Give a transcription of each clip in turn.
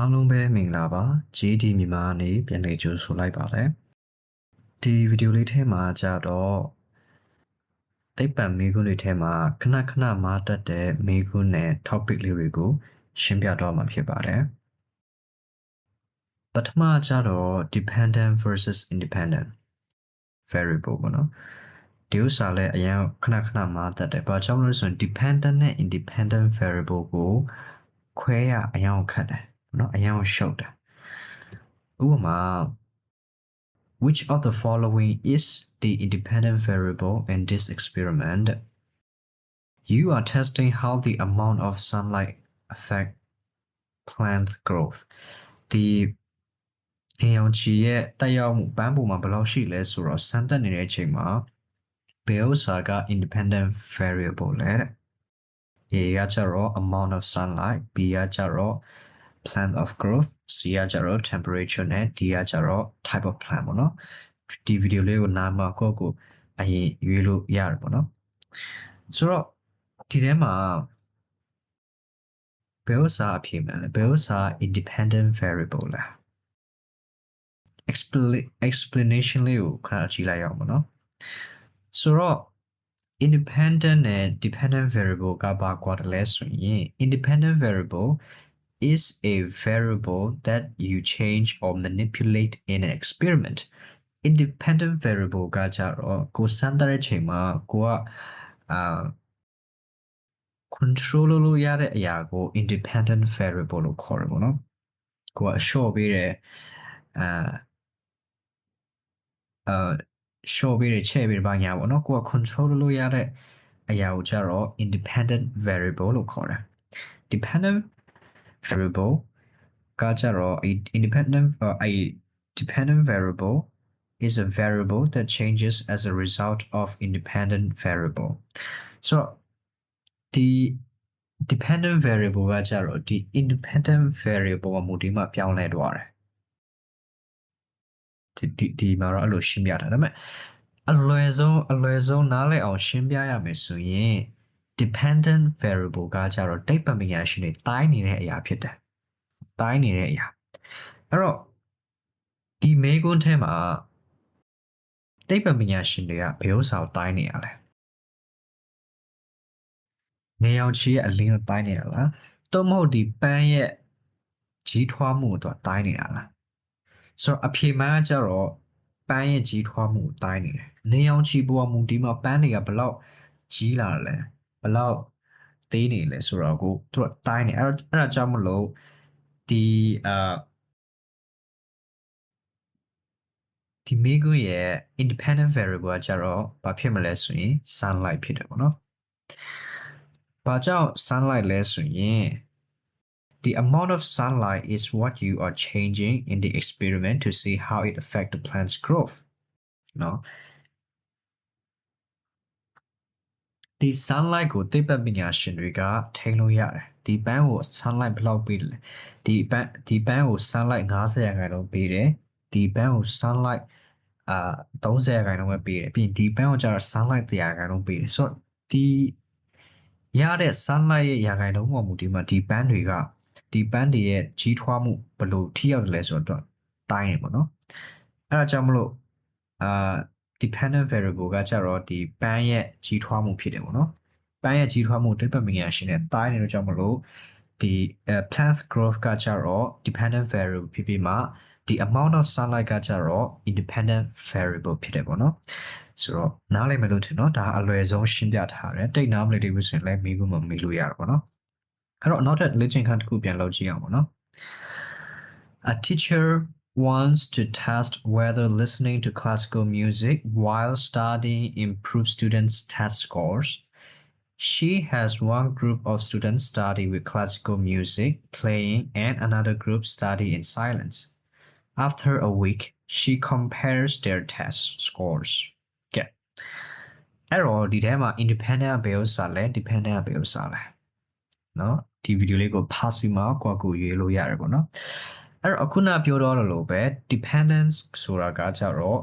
အားလုံးပဲမင်္ဂလာပါ JD မြန်မာကနေပြန်လည်ကြိုဆိုလိုက်ပါတယ်ဒီဗီဒီယိုလေးထဲမှာကြတော့သိပ္ပံမေးခွန်းတွေထဲမှာခဏခဏမားတက်တဲ့မေးခွန်းနဲ့ topic လေးတွေကို ရှင်းပြတော့မှာဖြစ်ပါတယ်ပထမကြတော့ dependent versus independent variable ပေါ့နော်ဒီဥစ္စာလည်းအရင်ခဏခဏမားတက်တယ်ဘာကြောင့်လဲဆိုရင် dependent နဲ့ independent variable ကိုခွဲရအရင်ခက်တယ် နော်အရန်ကိုရှုပ်တာဥပမာ which of the following is the independent variable in this experiment you are testing how the amount of sunlight affect plant growth ဒီအင်အောင်ချီရဲ့တက်ရောက်မှုပန်းပုံမှာဘယ်လောက်ရှိလဲဆိုတော့စမ်းသပ်နေတဲ့အချိန်မှာဘယ်ဥစ္စာက independent variable လဲတဲ့ A ကကျတော့ amount of sunlight B ကကျတော့ plant of growth C ကကျတော့ temperature နဲ့ D ကကျတော့ type of plant ပေါ့နော်ဒီဗီဒီယိုလေးကိုနားမှာကိုယ့်ကိုအရင်ရွေးလို့ရတယ်ပေါ့နော်ဆိုတော့ဒီထဲမှာဘယ်ဥစ္စာအဖြစ်မယ်လဲဘယ်ဥစ္စာ independent variable လဲ explanation လေးကိုခဏကြည့်လိုက်အောင်ပေါ့နော်ဆိုတော့ independent နဲ့ dependent variable ကဘာကွာတယ်လဲဆိုရင် independent variable is a variable that you change or manipulate in an experiment independent variable ကကြတော့ကိုစမ်းတဲ့အချိန်မှာကိုကအာ control လုပ်လို့ရတဲ့အရာကို independent variable လို့ခေါ်တယ်ပေါ့နော်ကိုကအလျှော့ပေးတယ်အာအာ show ပေးတယ်ချဲ့ပေးတယ်ဘာညာပေါ့နော်ကိုက control လုပ်ရတဲ့အရာကိုကြတော့ independent variable လို့ခေါ်တယ် dependent variable ကကြတော့ independent အဲ dependent variable is a variable that changes as a result of independent variable so ဒီ dependent variable ကကြတော့ဒီ independent variable မှာမူတည်မှပြောင်းလဲသွားတယ်ဒီဒီမှာတော့အဲ့လိုရှင်းပြတာဒါပေမဲ့အလွယ်ဆုံးအလွယ်ဆုံးနားလည်အောင်ရှင်းပြရမယ်ဆိုရင် dependent variable ကကြတော့တိတ်ပံပညာရှင်တွေတိုင်းနေတဲ့အရာဖြစ်တယ်တိုင်းနေတဲ့အရာအဲ့တော့ဒီမေးခွန်းထဲမှာတိတ်ပံပညာရှင်တွေကဘယ်ဥစ္စာကိုတိုင်းနေရလဲနေအောင်ချီရဲ့အလင်းကိုတိုင်းနေရလားသို့မဟုတ်ဒီပန်းရဲ့ကြီးထွားမှုကိုတိုင်းနေရလားဆိုတော့အဖြေမှန်းကြတော့ပန်းရဲ့ကြီးထွားမှုတိုင်းနေတယ်နေအောင်ချီပေါ်မှုဒီမှာပန်းတွေကဘလောက်ကြီးလာလဲဘလော က်သေးနေလဲဆိုတော့ကိုသူကတိုင်းနေအဲ့အဲ့ဒါကြောင့်မလို့ဒီအာဒီမိဂွရဲ့ independent variable ကကြတော့ဘာဖြစ်မလဲဆိုရင် sunlight ဖြစ်တယ်ပေါ့နော်။ဘာကြောင့် sunlight လဲဆိုရင် The amount of sunlight is what you are changing in the experiment to see how it affect the plant's growth. နော် ဒီ sunlight ကိုသိပ္ပံပညာရှင်တွေကထိန်းလို့ရတယ်ဒီပန်းကို sunlight ဘယ်လောက်ပေးလဲဒီပန်းဒီပန်းကို sunlight 50ရာခိုင်နှုန်းပေးတယ်ဒီပန်းကို sunlight အာ30ရာခိုင်နှုန်းပဲပေးတယ်ပြီးရင်ဒီပန်းကိုကျတော့ sunlight 100ရာခိုင်နှုန်းပေးတယ်ဆိုတော့ဒီရတဲ့ sunlight ရဲ့ရာခိုင်နှုန်းပေါ်မူတည်မှဒီပန်းတွေကဒီပန်းတွေရဲ့ကြီးထွားမှုဘယ်လိုထိရောက်တယ်လဲဆိုတော့တိုင်းရပေါ့နော်အဲ့ဒါကြောင့်မလို့အာ dependent variable ကကြတော့ဒီပန်းရဲ့ကြီးထွားမှုဖြစ်တယ်ပေါ့နော်ပန်းရဲ့ကြီးထွားမှုတိပ္ပမညာရှင်နဲ့တိုင်းနေတော့ကြောင့်မလို့ဒီ plant growth ကကြတော့ dependent variable ဖြစ်ပြီးမှဒီ amount of sunlight ကကြတော့ independent variable ဖြစ်တယ်ပေါ့နော်ဆိုတော့နားလည်မယ်လို့ထင်တော့ဒါအလွယ်ဆုံးရှင်းပြထားတယ်တိတ်နားမလည်သေးဘူးဆိုရင်လည်းမေးခွန်းမမေးလို့ရတော့ပေါ့နော်အဲ့တော့နောက်ထပ်လေ့ကျင့်ခန်းတစ်ခုပြန်လုပ်ကြည့်အောင်ပေါ့နော် A teacher wants to test whether listening to classical music while studying improves students' test scores. She has one group of students study with classical music playing and another group study in silence. After a week, she compares their test scores. Okay. အဲ့တော့ဒီထဲမှာ independent ဘယ်ဥစ္စာလဲ dependent ဘယ်ဥစ္စာလဲเนาะဒီဗီဒီယိုလေးကို pass ပြီးမှကိုယ့်ကိုရွေးလို့ရတယ်ပေါ့နော် အဲ့တော့အခုနပြောတော့လို့ပဲ dependence ဆိုတာကကြတော့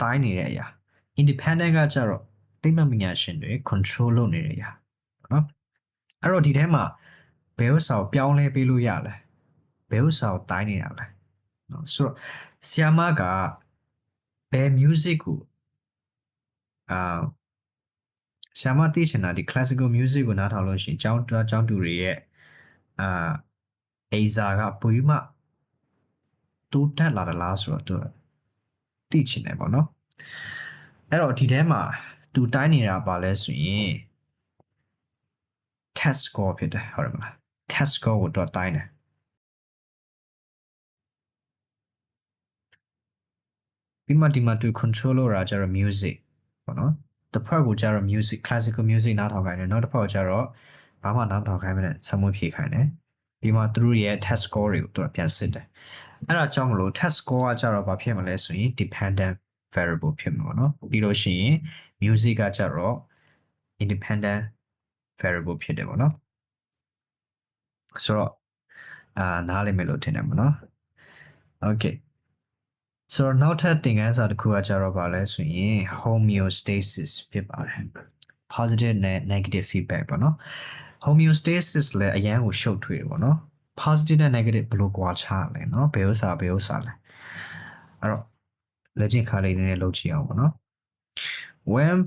တိုင်းနေတဲ့အရာ independent ကကြတော့တိတ်မမညာရှင်တွေ control လုပ်နေတဲ့အရာနော်အဲ့တော့ဒီထဲမှာဘယ်ဥစ္စာကိုပြောင်းလဲပေးလို့ရလဲဘယ်ဥစ္စာကိုတိုင်းနေတာလဲနော်ဆိုတော့ဆီယာမကဘယ် music ကိုအာဆီယာမသိချင်တာဒီ classical music ကိုနားထောင်လို့ရှိရင်ကျောင်းကျောင်းသူတွေရဲ့အာအိဇာကပိုပြီးမှ တိုးတက်လာတယ်လားဆိုတော့သူသိချင်တယ်ပေါ့နော်အဲ့တော့ဒီထဲမှာသူတိုင်းနေတာပါလဲဆိုရင် test score ဖြစ်တယ်ဟုတ်တယ်မလား test score ကိုတော့တိုင်းတယ်ပြီးမှဒီမှာသူ control လုပ်တာကျတော့ music ပေါ့နော်တစ်ဖက်ကိုကျတော့ music classical music နားထောင်ခိုင်းတယ်နောက်တစ်ဖက်ကိုကျတော့ဘာမှနားထောင်ခိုင်းမနဲ့စမွေးဖြေခိုင်းတယ်ပြီးမှသူတို့ရဲ့ test score တွေကိုသူကပြန်စစ်တယ် အဲ့ဒါကြောင့်မလို့ test score ကကျတော့ဘာဖြစ်မလဲဆိုရင် dependent variable ဖြစ်မှာပေါ့နော်ပြီးလို့ရှိရင် music ကကျတော့ independent variable ဖြစ်တယ်ပေါ့နော်ဆိုတော့အာနားလည်မယ်လို့ထင်တယ်ပေါ့နော် okay ဆိုတော့နောက်ထပ်သင်ခန်းစာတစ်ခုကကြတော့ဗာလဲဆိုရင် homeostasis ဖြစ်ပါတယ် positive နဲ့ negative feedback ပေါ့နော် homeostasis လည်းအရန်ကိုရှုပ်ထွေးတယ်ပေါ့နော် positive နဲ့ negative ဘယ်လိုကွာခြားလဲเนาะဘယ်ဥစ္စာဘယ်ဥစ္စာလဲအဲ့တော့လက်ကျင့်ခါလေးနည်းနည်းလုပ်ကြည့်အောင်ပေါ့နော် when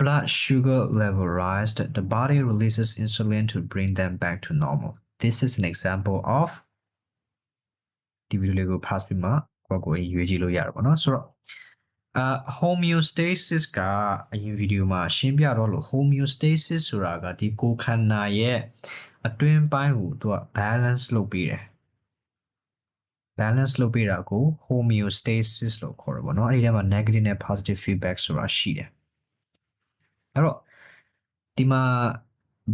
blood sugar level rise the body releases insulin to bring them back to normal this is an example of ဒီဗီဒီယိုလေးကို pass ပြီးမှကိုယ့်ကိုယ်ရွေးကြည့်လို့ရတာပေါ့နော်ဆိုတော့အာ homeostasis ကအရင်ဗီဒီယိုမှာရှင်းပြတော့လို့ homeostasis ဆိုတာကဒီကိုယ်ခန္ဓာရဲ့ အတွင်းပိုင်းကိုသူက balance လုပ်ပေးတယ် balance လုပ်ပေးတာကို homeostasis လို့ခေါ်တယ်ပေါ့နော်အဲ့ဒီထဲမှာ negative နဲ့ positive feedback ဆိုတာရှိတယ်အဲ့တော့ဒီမှာ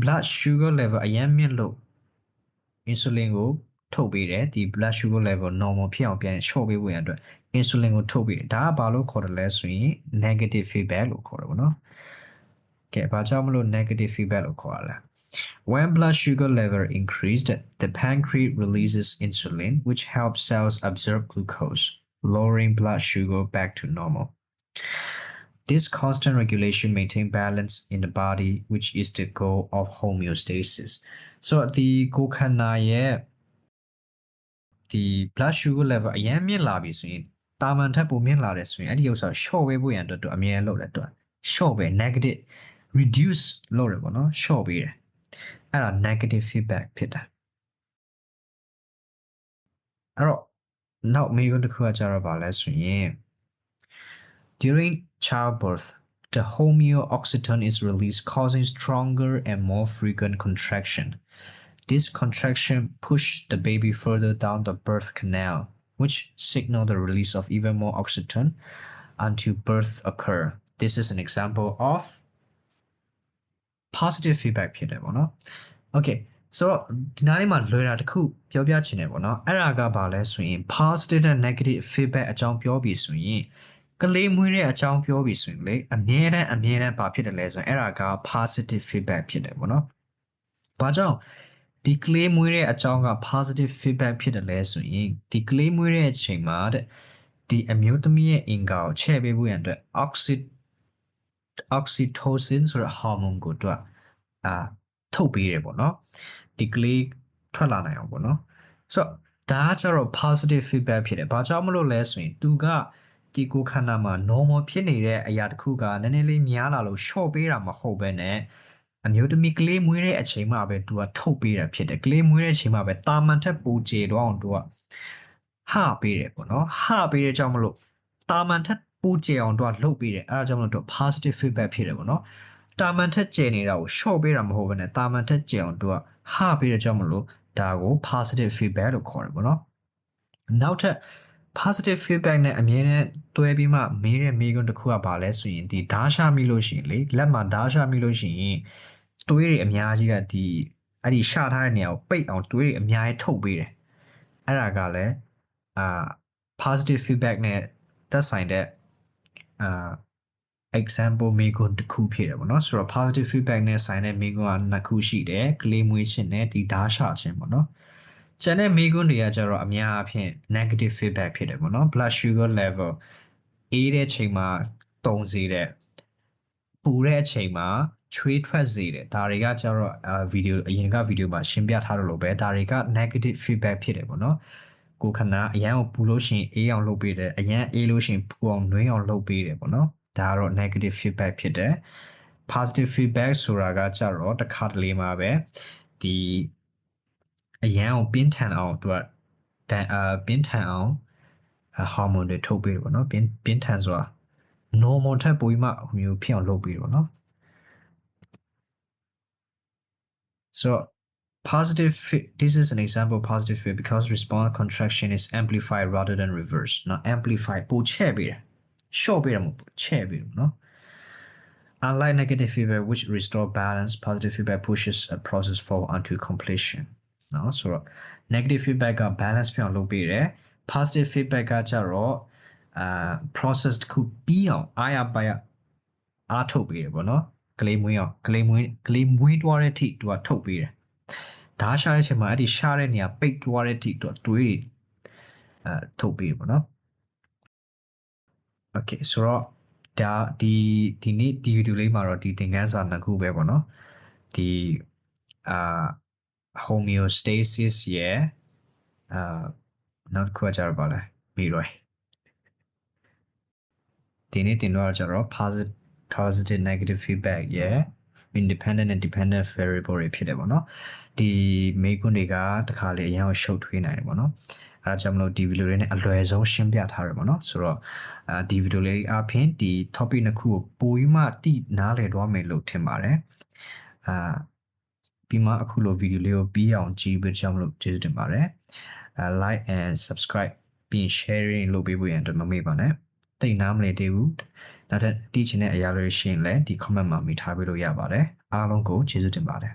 blood sugar level အရင်မြင့်လို့ insulin ကိုထုတ်ပေးတယ်ဒီ blood sugar level normal ဖြစ်အောင်ပြန်လျှော့ပေးဖို့ရန်အတွက် insulin ကိုထုတ်ပေးတယ်ဒါကဘာလို့ခေါ်တယ်လဲဆိုရင် negative feedback လို့ခေါ်တယ်ပေါ့နော်ကဲဘာကြောင့်မလို့ negative feedback လို့ခေါ်ရလဲ When blood sugar level increased, the pancreas releases insulin, which helps cells absorb glucose, lowering blood sugar back to normal. This constant regulation maintains balance in the body, which is the goal of homeostasis. So the ကိုယ်ခန္ဓာရဲ့ဒီ blood sugar level အရင်မြင့်လာပြီဆိုရင်တာမန်ထက်ပိုမြင့်လာတယ်ဆိုရင်အဲ့ဒီဥစ္စာ short ဝေးဖို့ရန်အတွက်သူအမြဲလုပ်တယ်သူ short ပဲ negative reduce လုပ်တယ်ပေါ့နော် short ပေးတယ် အဲ့ဒါ negative feedback ဖြစ်တာအဲ့တော့နောက်မေးခွန်းတစ်ခုကကြတော့ဗာလဲဆိုရင် during childbirth the homeoxytocin is released causing stronger and more frequent contraction this contraction push the baby further down the birth canal which signal the release of even more oxytocin until birth occur this is an example of positive feedback ဖြစ်တယ်ပေါ့နော် okay ဆိုတော့ဒီနားလေးမှာလွယ်တာတစ်ခုပြောပြချင်တယ်ပေါ့နော်အဲ့ဒါကဘာလဲဆိုရင် positive နဲ့ negative feedback အကြောင်းပြောပြီးဆိုရင်ကလေးမွေးတဲ့အကြောင်းပြောပြီးဆိုရင်လေအမြဲတမ်းအမြဲတမ်းဘာဖြစ်တယ်လဲဆိုရင်အဲ့ဒါက positive feedback ဖြစ်တယ်ပေါ့နော်ဘာကြောင့်ဒီကလေးမွေးတဲ့အကြောင်းက positive feedback ဖြစ်တယ်လဲဆိုရင်ဒီကလေးမွေးတဲ့အချိန်မှာတဲ့ဒီအမျိုးသမီးရဲ့အင်္ဂါကိုချဲ့ပေးဖို့ရန်အတွက် oxy oxytocin ဆိုတဲ့ hormone ကိုတွက်အာထုတ်ပေးတယ်ပေါ့နော်ဒီကလေးထွက်လာနိုင်အောင်ပေါ့နော်ဆိုတော့ဒါကကျတော့ positive feedback ဖြစ်တယ်ဘာကြောင့်မလို့လဲဆိုရင်သူကဒီကိုယ်ခန္ဓာမှာ normal ဖြစ်နေတဲ့အရာတစ်ခုကနည်းနည်းလေးများလာလို့ short ပေးတာမဟုတ်ဘဲနဲ့အမျိုးသမီးကလေးမွေးတဲ့အချိန်မှာပဲသူကထုတ်ပေးတာဖြစ်တယ်ကလေးမွေးတဲ့အချိန်မှာပဲတာမန်ထက်ပိုကျေတော့အောင်သူကဟပေးတယ်ပေါ့နော်ဟပေးတဲ့ကြောင့်မလို့တာမန်ထက် ပိုကျေအောင်သူကလှုပ်ပေးတယ်အဲဒါကြောင့်မလို့သူ positive feedback ဖြစ်တယ်ပေါ့နော်တာမန်ထက်ကျေနေတာကို short ပေးတာမဟုတ်ဘဲနဲ့တာမန်ထက်ကျေအောင်သူကဟပေးတဲ့ကြောင့်မလို့ဒါကို positive feedback လို့ခေါ်တယ်ပေါ့နော်နောက်ထပ် positive feedback နဲ့အမြဲတမ်းတွဲပြီးမှမေးတဲ့မေးခွန်းတစ်ခုကဘာလဲဆိုရင်ဒီဓာရှာမိလို့ရှိရင်လေလက်မှာဓာရှာမိလို့ရှိရင်တွေးတွေအများကြီးကဒီအဲ့ဒီရှာထားတဲ့နေရာကိုပိတ်အောင်တွေးတွေအများကြီးထုတ်ပေးတယ်အဲ့ဒါကလည်းအာ positive feedback နဲ့သက်ဆိုင်တဲ့အာ example မေးခွန်းတစ်ခုဖြစ်တယ်ပေါ့နော်ဆိုတော့ positive feedback နဲ့ဆိုင်တဲ့မေးခွန်းကနှစ်ခုရှိတယ်ကလေးမွေးခြင်းနဲ့ဒီဓာရှာခြင်းပေါ့နော်ကျန်တဲ့မိကွန်းတွေကကျတော့အများအားဖြင့် negative feedback ဖြစ်တယ်ပေါ့နော် blood sugar level အေးတဲ့ချိန်မှာတုံစေတဲ့ပူတဲ့အချိန်မှာချွေးထွက်စေတယ်ဒါတွေကကျတော့အာဗီဒီယိုအရင်ကဗီဒီယိုမှာရှင်းပြထားတယ်လို့ပဲဒါတွေက negative feedback ဖြစ်တယ်ပေါ့နော် ကိုခဏအရန်ကိုပူလို့ရှိရင်အေးအောင်လုပ်ပေးတယ်အရန်အေးလို့ရှိရင်ပူအောင်နှွေးအောင်လုပ်ပေးတယ်ပေါ့နော်ဒါကတော့ negative feedback ဖြစ်တယ် positive feedback ဆိုတာကကြတော့တစ်ခါတလေမှာပဲဒီအရန်ကိုပြင်းထန်အောင်သူကတန်အာပြင်းထန်အောင်ဟော်မုန်းတွေထုတ်ပေးတယ်ပေါ့နော်ပြင်းပြင်းထန်ဆိုတာ normal ထက်ပိုပြီးမှဟိုမျိုးဖြစ်အောင်လုပ်ပေးတယ်ပေါ့နော် so Positive this is an example of positive feedback because response contraction is amplified rather than reversed. Now amplify more 쇼비라면 보채비로, no? Unlike negative feedback, which restore balance, positive feedback pushes a process forward onto completion. No? So negative feedback got balance 표현 로비래, positive feedback가 자로 uh, process could be on 아야 바야 beer. ဓာတ်ရှာတဲ့အချိန်မှာအဲ့ဒီရှာတဲ့နေရာပိတ်သွားတဲ့အထိသူကတွေးအဲထုတ်ပေးတယ်ပေါ့နော် okay ဆိုတော့ဒါဒီဒီနေ့ဒီဗီဒီယိုလေးမှာတော့ဒီသင်ခန်းစာနှစ်ခုပဲပေါ့နော်ဒီအာ homeostasis ရဲ့အာနောက်တစ်ခုကကြတော့ပါလဲမိရွယ်ဒီနေ့တင်တော့ကြတော့ positive positive negative feedback ရဲ့ independent and dependent variable တွေဖြစ်တယ်ပေါ့နော် ဒီမိကွန်းတွေကတခါလေအရင်ကရှုပ်ထွေးနိုင်တယ်ပေါ့နော်အဲဒါကြောင့်မလို့ဒီဗီဒီယိုလေးနဲ့အလွယ်ဆုံးရှင်းပြထားရပေါ့နော်ဆိုတော့အာဒီဗီဒီယိုလေးအပြင်ဒီ topic နှစ်ခုကိုပိုပြီးမှတိနားလည်သွားမယ်လို့ထင်ပါတယ်အာပြီးမှအခုလိုဗီဒီယိုလေးကိုပြီးအောင်ကြည့်ပေးကြမလို့ကျေးဇူးတင်ပါတယ်အဲ like and subscribe ပြီး sharing လုပ်ပေးဖို့ရန်အတွက်မမေ့ပါနဲ့တိတ်နားမလည်သေးဘူးနောက်ထပ်တည်ချင်တဲ့အရာတွေရှိရင်လည်းဒီ comment မှာမိထားပေးလို့ရပါတယ်အားလုံးကိုကျေးဇူးတင်ပါတယ်